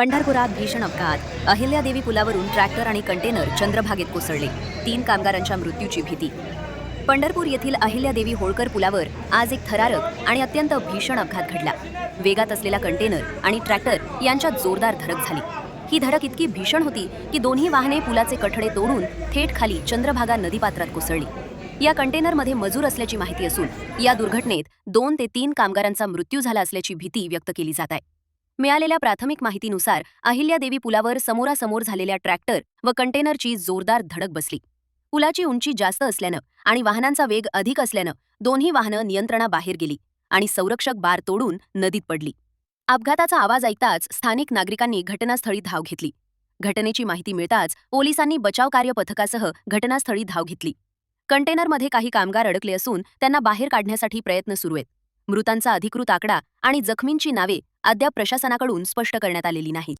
पंढरपुरात भीषण अपघात. अहिल्यादेवी पुलावरून ट्रॅक्टर आणि कंटेनर चंद्रभागेत कोसळले. तीन कामगारांच्या मृत्यूची भीती. पंढरपूर येथील अहिल्यादेवी होळकर पुलावर आज एक थरारक आणि अत्यंत भीषण अपघात घडला. वेगात असलेला कंटेनर आणि ट्रॅक्टर यांच्यात जोरदार धडक झाली. ही धडक इतकी भीषण होती की दोन्ही वाहने पुलाचे कठडे तोडून थेट खाली चंद्रभागा नदीपात्रात कोसळली. या कंटेनरमध्ये मजूर असल्याची माहिती असून या दुर्घटनेत दोन ते तीन कामगारांचा मृत्यू झाला असल्याची भीती व्यक्त केली जात आहे. मिळालेल्या प्राथमिक माहितीनुसार अहिल्यादेवी पुलावर समोरासमोर झालेल्या ट्रॅक्टर व कंटेनरची जोरदार धडक बसली. पुलाची उंची जास्त असल्यानं आणि वाहनांचा वेग अधिक असल्यानं दोन्ही वाहनं नियंत्रणाबाहेर गेली आणि संरक्षक बार तोडून नदीत पडली. अपघाताचा आवाज ऐकताच स्थानिक नागरिकांनी घटनास्थळी धाव घेतली. घटनेची माहिती मिळताच पोलिसांनी बचावकार्य पथकासह घटनास्थळी धाव घेतली. कंटेनरमध्ये काही कामगार अडकले असून त्यांना बाहेर काढण्यासाठी प्रयत्न सुरू आहेत. मृतांचा अधिकृत आकडा आणि जखमींची नावे अद्याप प्रशासनाकडून स्पष्ट करण्यात आलेली नाहीत